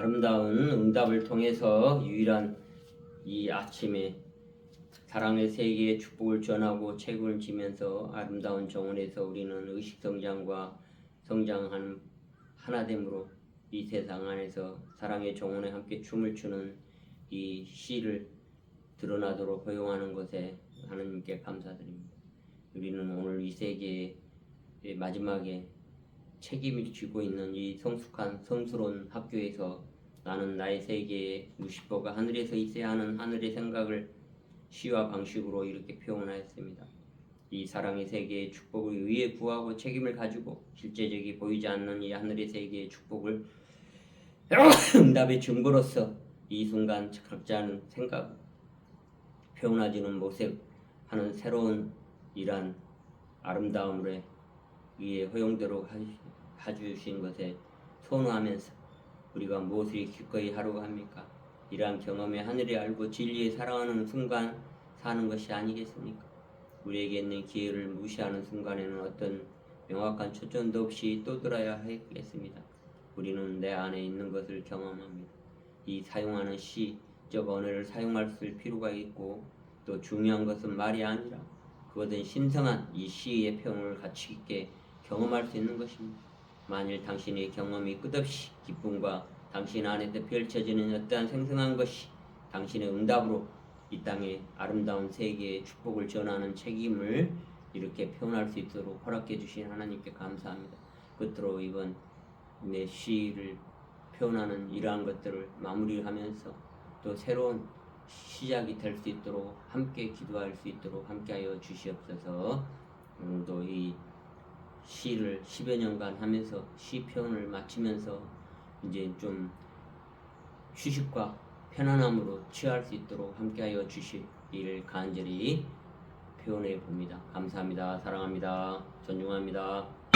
아름다운 응답을 통해서 유일한 이 아침에 사랑의 세계에 축복을 전하고 책임을 지면서 아름다운 정원에서 우리는 의식 성장과 성장하는 하나됨으로 이 세상 안에서 사랑의 정원에 함께 춤을 추는 이 시를 드러나도록 허용하는 것에 하나님께 감사드립니다. 우리는 오늘 이 세계의 마지막에 책임을 지고 있는 이 성숙한 성스러운 학교에서 나는 나의 세계에 루시퍼가 하늘에서 있어야 하는 하늘의 생각을 시와 방식으로 이렇게 표현하였습니다. 이 사랑의 세계의 축복을 위해 구하고 책임을 가지고 실제적이 보이지 않는 이 하늘의 세계의 축복을 응답의 증거로서 이 순간 각자는 생각 표현하지는 못해 하는 새로운 이란 아름다움을 위에 허용대로 하- 해주신 것에 선호하면서 우리가 무엇을 기꺼이 하려고 합니까? 이러한 경험에 하늘이 알고 진리에 사랑하는 순간 사는 것이 아니겠습니까? 우리에게 있는 기회를 무시하는 순간에는 어떤 명확한 초점도 없이 떠들어야 하겠습니다. 우리는 내 안에 있는 것을 경험합니다. 이 사용하는 시적 언어를 사용할 수 필요가 있고 또 중요한 것은 말이 아니라 그것은 신성한 이 시의 표현을 가치 있게 경험할 수 있는 것입니다. 만일 당신의 경험이 끝없이 기쁨과 당신 안에서 펼쳐지는 어떠한 생생한 것이 당신의 응답으로 이 땅의 아름다운 세계의 축복을 전하는 책임을 이렇게 표현할 수 있도록 허락해 주신 하나님께 감사합니다. 끝으로 이번 내 시를 표현하는 이러한 것들을 마무리하면서 또 새로운 시작이 될 수 있도록 함께 기도할 수 있도록 함께하여 주시옵소서. 오늘도 이 시를 10여 년간 하면서 시 표현을 마치면서 이제 좀 휴식과 편안함으로 취할 수 있도록 함께하여 주시기를 간절히 표현해 봅니다. 감사합니다. 사랑합니다. 존중합니다.